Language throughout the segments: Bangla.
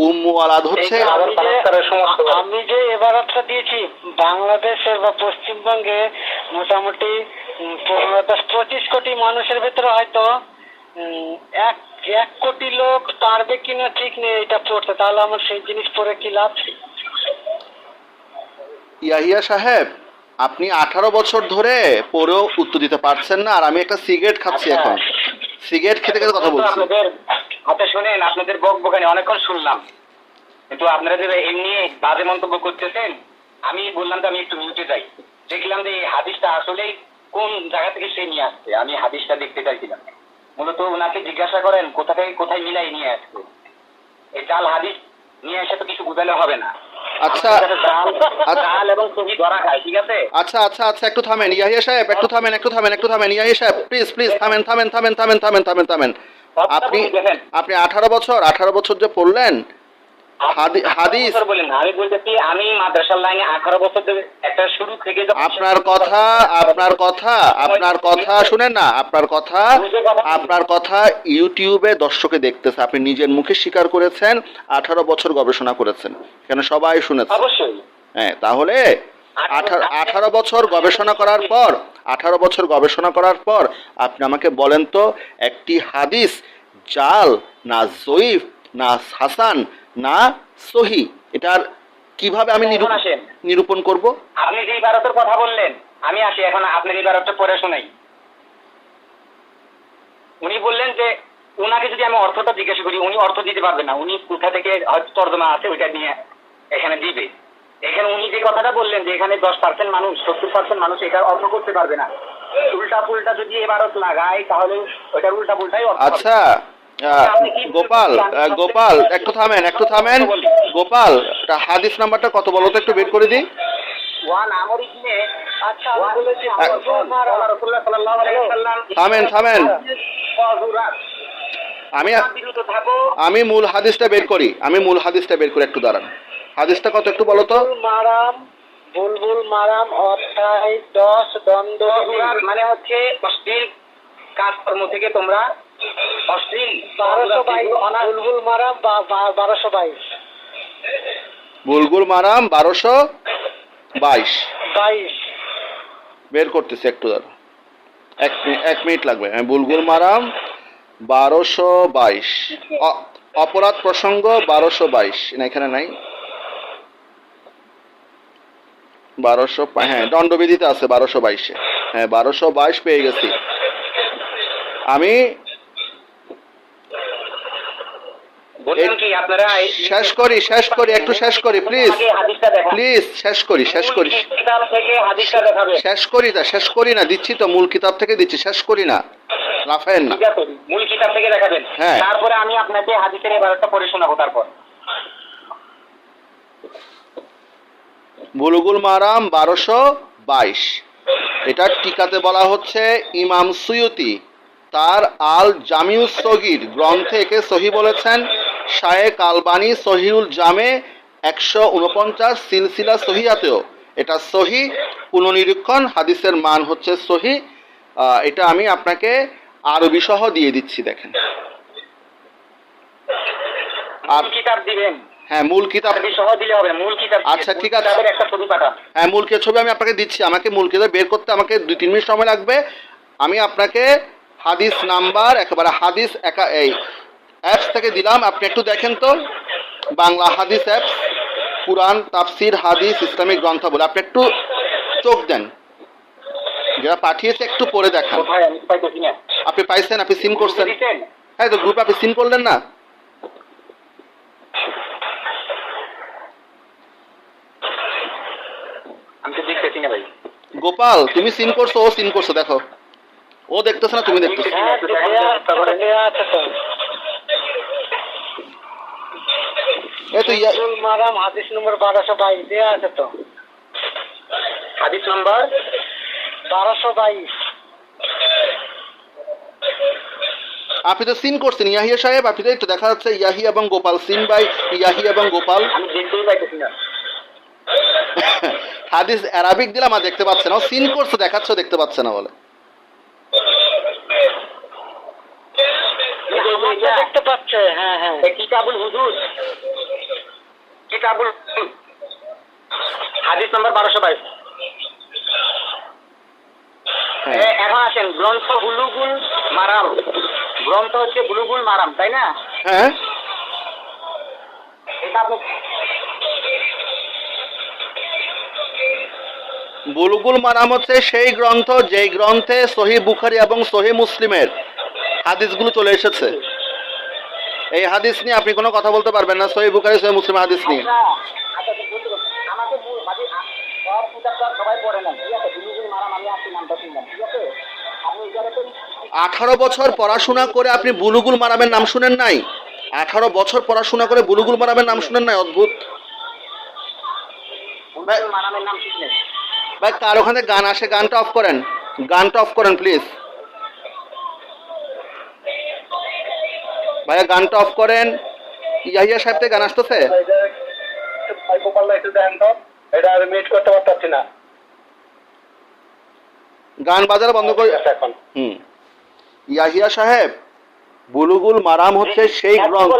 আপনি উম্মু আলাদ হচ্ছে আমি যে- এবারটা দিয়েছি বাংলাদেশের বা পশ্চিমবঙ্গে মোটামুটি পঁচিশ কোটি মানুষের ভিতরে হয়তো এক এক কোটি লোক পারবে কিনা ঠিক নেই এটা পড়তে। তাহলে আমার সেই জিনিস পড়ে কি লাভ? ইয়াহিয়া সাহেব আপনি আঠারো বছর ধরে পড়েও উত্তর দিতে পারছেন না আর আমি একটা সিগারেট খাচ্ছি আচ্ছা। এখন। সিগারেট খেতে খেতে কথা বলছি। আপনাদের আচ্ছা শুনেন আপনাদের বক বকানি অনেকক্ষণ শুনলাম। কিন্তু আপনারা যে এমনি বাজে মন্তব্য করতেছেন আমি বললাম যে আমি একটু মিউটে যাই। দেখলাম যে এই হাদিসটা আসলেই কোন জায়গা থেকে সে নিয়ে আসছে? আমি হাদিসটা দেখতে চাইছিলাম। মূলত ওনাকে জিজ্ঞাসা করেন কোথা থেকে কোথায় মিলাই নিয়ে আসছে? এই জাল হাদিস নিয়ে এসে তো কিছু বুঝালে হবে না। আচ্ছা আপনার কাছে জাল জাল এবং সহি ধরা খায় ঠিক আছে? আচ্ছা আচ্ছা আচ্ছা একটু থামেন। ইয়াহিয়া সাহেব একটু থামেন একটু থামেন একটু থামেন। ইয়াহিয়া সাহেব প্লিজ প্লিজ থামেন থামেন থামেন থামেন থামেন থামেন থামেন। আপনি আপনি আঠারো বছর আঠারো বছর যে পড়লেন হাদিস বছর বলেন না, আমি বলতেছি আমি মাদ্রাসার লাইনে আঠারো বছর ধরে একটা শুরু থেকে আপনার কথা আপনার কথা আপনার কথা শুনেন না আপনার কথা আপনার কথা ইউটিউবে দর্শকে দেখতেছে। আপনি নিজের মুখে স্বীকার করেছেন আঠারো বছর গবেষণা করেছেন। কেন সবাই শুনেছে? অবশ্যই। হ্যাঁ তাহলে আঠারো বছর গবেষণা করার পর আঠারো বছর গবেষণা করার পর আপনি আমাকে বলেন তো একটি হাদিস জাল না জয়ীফ না হাসান না সহি। এটার কীভাবে আমি। নিরূপণ করব? আপনি যে ইবারতের কথা বললেন আমি আসি এখন আপনার ইবারতটা পড়ে শোনাই। উনি বললেন যে ওনাকে যদি আমি অর্থটা জিজ্ঞাসা করি উনি অর্থ দিতে পারবেন না। উনি কোথা থেকে হয়তো তর্জমা আছে ওইটা নিয়ে এখানে দিবে। এখানে উনি যে কথাটা বললেন যে এখানে দশ পার্সেন্ট মানুষ সত্তর পার্সেন্ট মানুষ এটা অর্থ করতে পারবে না। উল্টা পুল্টা যদি এবারত লাগায় তাহলে ওইটার উল্টা পুল্টাই অর্থ আচ্ছা গোপাল গোপাল একটু থামেন একটু থামেন। গোপাল হাদিস নাম্বারটা কত বলো তো একটু বের করে দিই। ওয়ান আমর ইবনে আচ্ছা থামেন, থামেন। আমি আমি মূল হাদিসটা বের করি আমি মূল হাদিসটা বের করি একটু দাঁড়ান। হাদিসটা কত একটু বলো তো। মারাম বুলবুল মারাম অধ্যায় দশ দ্বন্দ্ব মানে হচ্ছে অশ্লীল কাজকর্ম থেকে তোমরা বারোশো বাইশ। বুলবুল মারাম বারোশো বাইশ। বুলগুল মারাম বারোশো বাইশ। বাইশ। বের করতেছি একটু এক মিনিট লাগবে। হ্যাঁ বুলগুল মারাম বারোশো বাইশ। অপরাধ প্রসঙ্গ বারোশো বাইশ। না এখানে নাই। বারোশো হ্যাঁ দণ্ডবিধিতে আছে বারোশো বাইশে। হ্যাঁ বারোশো বাইশ পেয়ে গেছি। আমি বললাম কি আপনারা এই- শেষ করি শেষ করি একটু শেষ করি প্লিজ। প্লিজ শেষ করি শেষ করি। মূল কিতাব থেকে হাদিসটা দেখাবে। শেষ করি না শেষ করি না দিচ্ছি তো মূল কিতাব থেকে দিচ্ছি শেষ করি না। লাফায়েন না। মূল কিতাব থেকে দেখাবেন। হ্যাঁ। তারপরে আমি আপনাকে হাদিসের এবারটা পড়ে শোনাবো তারপর। বুলুগুল মারাম বারোশো বাইশ। এটার টিকাতে বলা হচ্ছে ইমাম সুয়ুতি তার আল জামিউস সগির গ্রন্থে একে সহি বলেছেন। শায়েক আলবানি সহিউল জামে একশো উনপঞ্চাশ সিলসিলা সহিয়াতেও। এটা সহি পুননিরীক্ষণ হাদিসের মান হচ্ছে সহি। এটা আমি আপনাকে আরবি সহ দিয়ে দিচ্ছি দেখেন। আর কিতাব দিবেন। হ্যাঁ মূল কিতাব মূল কিতাব। আচ্ছা, ঠিক আছে। হ্যাঁ মূলকে ছবি আমি আপনাকে দিচ্ছি। আমাকে মূলকে বের করতে আমাকে দুই তিন মিনিট সময় লাগবে। আমি আপনাকে হাদিস নাম্বার একেবারে হাদিস একা এই অ্যাপস থেকে দিলাম। আপনি একটু দেখেন তো। বাংলা হাদিস অ্যাপস পুরাণ তাফসির হাদিস ইসলামিক গ্রন্থাবলী আপনি একটু চোখ দেন। যারা পাঠিয়েছে একটু পড়ে দেখান। আপনি পাইছেন আপনি সিম করছেন। হ্যাঁ তো গ্রুপে আপনি সিম করলেন না? গোপাল তুমি সিম করছ ও সিম করছ দেখো। ও দেখতেছে না তুমি দেখতেছো। দেয়া তো, মারাম হাদিস নম্বর বারোশো বাইশ আছে তো। হাদিস নাম্বার? বারোশো বাইশ। আপনি তো সিন করছেন ইয়াহিয়া সাহেব আপনি তো দেখা যাচ্ছে ইয়াহি এবং গোপাল সিন বাই ইয়াহি এবং গোপাল। আমি দেখতেই পাইতেছি না। হাদিস অ্যারাবিক দিলাম আর দেখতে পাচ্ছে না সিন করছে দেখাচ্ছে দেখতে পাচ্ছে না বলে? দেখতে পাচ্ছে হ্যাঁ হ্যাঁ। কিতাবুল হুদুদ। কিতাবুল হাদিস নম্বর বারোশো বাইশ। হ্যাঁ। এখন আসেন গ্রন্থ বুলুগুল মারাম। গ্রন্থ হচ্ছে বুলুগুল মারাম তাই না? হ্যাঁ। এটা আপনি বুলুগুল মারাম হচ্ছে সেই গ্রন্থ যেই গ্রন্থে সহি বুখারি এবং সহি মুসলিমের হাদিসগুলো চলে এসেছে। এই হাদিস নিয়ে আপনি কোনো কথা বলতে পারবেন না সহি বুখারি সহি মুসলিম হাদিস নিয়ে। আচ্ছা আচ্ছা তো বুঝতে পারছি। আমাকে বল- আ- সব কিতাব তো আর সবাই পড়ে না ঠিক আছে? বুলুগুল মারাম আমি আসছি নামটা শুনলাম ঠিক আছে? আপনি এই জায়গাতে আঠারো বছর পড়াশোনা করে আপনি বুলুগুল মারামের নাম শুনেন নাই? আঠারো বছর পড়াশোনা করে বুলুগুল মারামের নাম শুনেন নাই অদ্ভুত। ভাই কার ওখানে গান আসে? গানটা অফ করেন। গানটা অফ করেন প্লিজ ভাইয়া গানটা অফ করেন। ইয়াহিয়া সাহেব থেকে গান আসতেছে? গান বাজার বন্ধ করে এখন। হুম। ইয়াহিয়া সাহেব বুলুগুল মারাম হচ্ছে সেই গ্রন্থ।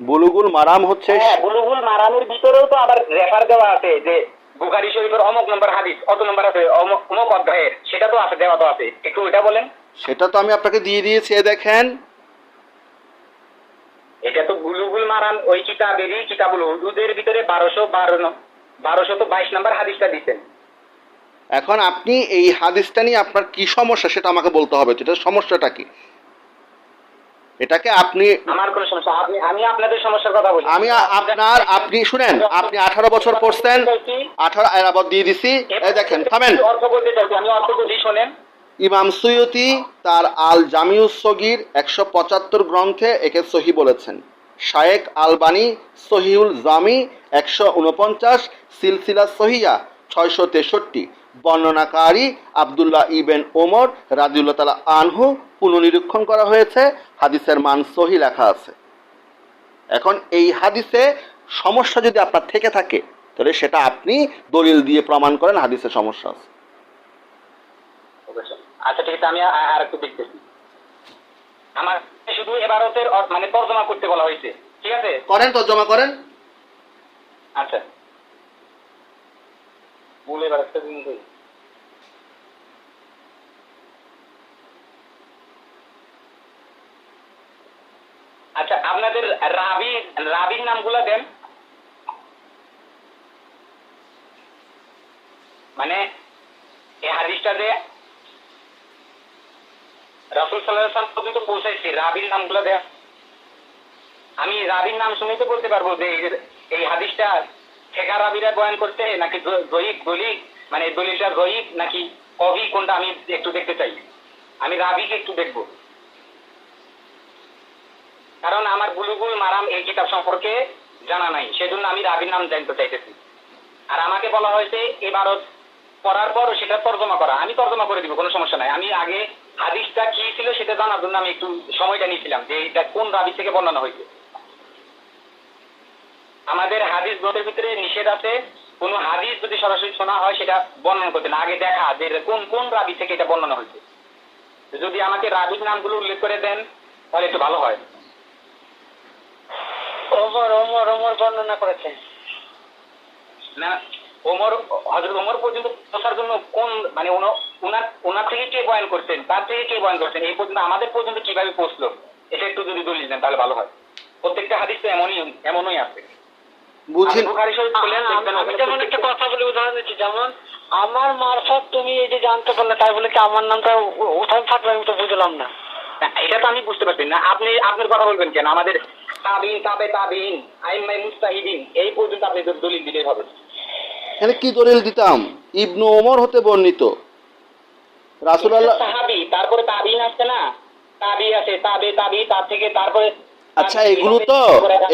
বুলুগুল মারাম হচ্ছে হ্যাঁ বুলুগুল মারামের ভিতরেও তো আবার রেফার দেওয়া আছে যে বুখারি শরীফের অমুক নম্বর হাদিস অত নম্বর আছে অমুক অমুক অধ্যায়ের সেটা তো আছে দেওয়া তো আছে। একটু ওইটা বলেন। সেটা তো আমি আপনাকে দিয়ে দিয়েছি এ দেখেন। এটা তো বুলুগুল মারান ওই কিতাবেরই কিতাবুল হুদুদের ভিতরে বারোশো বারো বারোশো তো বাইশ নম্বর হাদিসটা দিচ্ছেন এখন আপনি এই হাদিসটা নিয়ে আপনার কি সমস্যা সেটা আমাকে বলতে হবে এটার সমস্যাটা কি? এটাকে আপনি আমার কোনো সমস্যা আপনি আমি আপনাদের সমস্যার কথা বলি। আমি আপনার আপনি শুনেন আপনি আঠারো বছর পড়ছেন আঠারো এরাবত দিয়ে দিছি। এই দেখেন থামেন। অর্থ বলতে চাইছি আমি অর্থ বলি শোনেন। ইমাম সৈয়তি তার আল জামিউস সগির একশো পঁচাত্তর গ্রন্থে একে সহি বলেছেন। শায়েক আলবানি সহিউল জামি একশো উনপঞ্চাশ সিলসিলা সহিয়া ছয়শো তেষট্টি, বর্ণনাকারী আবদুল্লাহ ইবেন ওমর রাজিউল্লাহ তালা আনহু পুনর্নিরীক্ষণ করা হয়েছে। হাদিসের মান সহি লেখা আছে। এখন এই হাদিসে সমস্যা যদি আপনার থেকে থাকে, তাহলে সেটা আপনি দলিল দিয়ে প্রমাণ করেন, হাদিসে সমস্যা আছে। আচ্ছা ঠিক আছে আমি আর একটু দেখতেছি। আমার শুধু এবারতের মানে তর্জমা করতে বলা হয়েছে ঠিক আছে? করেন তর্জমা করেন। আচ্ছা। বলে এবার একটা দিন কই। আচ্ছা আপনাদের রাবি রাবির নামগুলো দেন। মানে এই হাদিসটা যে রাসুল সাল্লাহ পর্যন্ত পৌঁছাইছে। রাবির নামগুলো দেন আমি রাবির নাম শুনেই তো বলতে পারব যে এই- হাদিসটা ঠেকা রাবিরা বয়ান করতে নাকি জয়ীব, দলিল? মানে দলিলটা জয়ীব নাকি কবি? কোনটা আমি একটু দেখতে চাই। আমি রাবিকে একটু দেখব। কারণ আমার বুলুগুল মারাম এই কিতাব সম্পর্কে জানা নাই। সেজন্য আমি রাবির নাম জানতে চাইতেছি। আর আমাকে বলা হয়েছে এবারত পড়ার পর সেটা তর্জমা করা। আমি তর্জমা করে দিব কোনো সমস্যা নাই। আমি আগে হাদিসটা কি ছিল সেটা জানার জন্য আমি একটু সময়টা নিয়েছিলাম যে এটা কোন রাবি থেকে বর্ণনা হয়েছে। আমাদের হাদিস গ্রন্থের ভিতরে নিষেধ আছে কোন হাদিস যদি সরাসরি শোনা হয় সেটা বর্ণনা করতে না আগে দেখা যে কোন কোন রাবি থেকে এটা বর্ণনা হয়েছে। যদি আমাকে রাবির নামগুলো উল্লেখ করে দেন তাহলে একটু ভালো হয়। ওমর ওমর ওমর বর্ণনা করেছে না ওমর হজরত ওমর পর্যন্ত পৌঁছার জন্য কোন মানে ওনার থেকে কে বয়ান করছেন তার থেকে কে বয়ান করছেন এই পর্যন্ত আমাদের পর্যন্ত কীভাবে পৌঁছলো? এটা একটু যদি দলিল দেন তাহলে ভালো হয়। প্রত্যেকটা হাদিস তো এমনই এমনই আছে। আমি- ওখানে যেমন একটা কথা বলি উদাহরণ দিচ্ছি যেমন আমার মারফত তুমি এই যে জানতে পারলে তাই বলে কি আমার নামটা থাকবে আমি তো বুঝলাম না। না, এটা তো আমি বুঝতে পারছি না। আপনি আপনার কথা বলবেন কেন? আমাদের তাবিন তাবে তাবিন আইমাই মুস্তাহিদিন এই পর্যন্ত আপনি দলিল দিলেই হবে। এখানে কি দলিল দিতাম? ইবনু ওমর হতে বর্ণিত। রাসুলাল্লাহ সাহাবি তারপরে তাবিন আসছে না? তাবি আছে তাবে তাবি তার থেকে তারপরে আচ্ছা এগুলো তো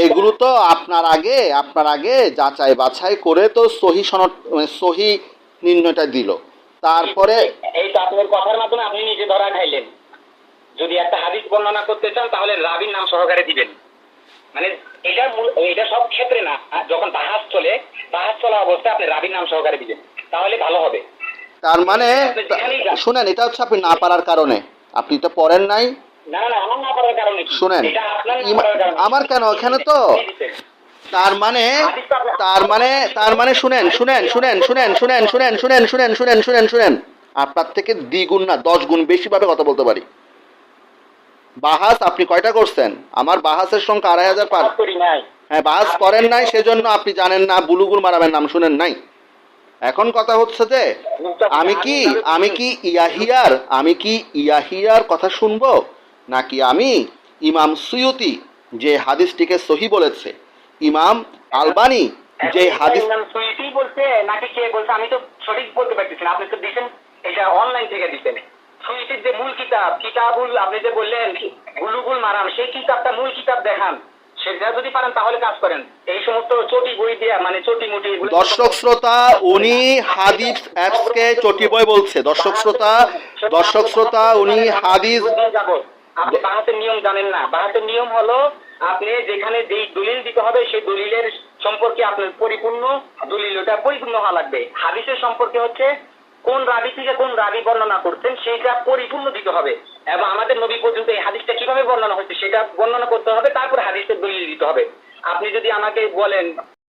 এগুলো তো আপনার আগে আপনার আগে যাচাই বাছাই করে তো সহি সনদ মানে সহি নির্ণয়টা দিল। তারপরে এই তো আপনার কথার মাধ্যমে আপনি নিজে ধরা খাইলেন। যদি একটা হাদিস বর্ণনা করতে চান তাহলে রাবির নাম সহকারে দিবেন। মানে এটা এটা সব ক্ষেত্রে না যখন বাহাস চলে বাহাস চলা অবস্থায় আপনি রাবির নাম সহকারে দিবেন তাহলে ভালো হবে তার মানে শুনেন এটা হচ্ছে আপনি না পারার কারণে আপনি তো পড়েন নাই? শুনেন। আমার কেন? এখানে তো। তার মানে তার মানে তার মানে শুনেন শুনেন শুনেন শুনেন শুনেন শুনেন শুনেন শুনেন শুনেন শুনেন শুনেন আপনার থেকে দ্বিগুণ না দশ গুণ বেশি ভাবে কথা বলতে পারি বাহাস আপনি কয়টা করছেন? আমার বাহাসের সংখ্যা আড়াই হাজার পার। হ্যাঁ বাহাস করেন নাই সেজন্য আপনি জানেন না বুলুগুল মারাবেন নাম শুনেন নাই। এখন কথা হচ্ছে যে আমি কি আমি কি ইয়াহিয়ার আমি কি ইয়াহিয়ার কথা শুনব? নাকি আমি ইমাম সুয়ুতি যে হাদিসটিকে সহি বলেছে? ইমাম আলবানি যে হাদিস বলছে নাকি কে বলছে? আমি তো সঠিক বলতে পারতেছি না। আপনি তো দিচ্ছেন এটা অনলাইন থেকে দিচ্ছেন সুইটির যে মূল কিতাব কিতাবুল আপনি যে বললেন গুলুগুল মারাম সেই কিতাবটা মূল কিতাব দেখান। সেটা যদি পারেন তাহলে কাজ করেন। এই সমস্ত চটি বই দিয়া মানে চটি মুটি দর্শক শ্রোতা উনি হাদিস অ্যাপসকে চটি বই বলছে। দর্শক শ্রোতা দর্শক শ্রোতা উনি হাদিস আপনি বাহাতের নিয়ম জানেন না। বাহাতের নিয়ম হলো আপনি যেখানে যেই দলিল দিতে হবে সেই দলিলের সম্পর্কে আপনার পরিপূর্ণ দলিল ওটা পরিপূর্ণ হওয়া লাগবে। হাদিসের সম্পর্কে হচ্ছে কোন রাবি থেকে কোন রাবি বর্ণনা করছেন সেটা পরিপূর্ণ দিতে হবে। এবং আমাদের নবী পর্যন্ত এই হাদিসটা কীভাবে বর্ণনা হচ্ছে সেটা বর্ণনা করতে হবে, তারপর হাদিসের দলিল দিতে হবে। আপনি যদি আমাকে বলেন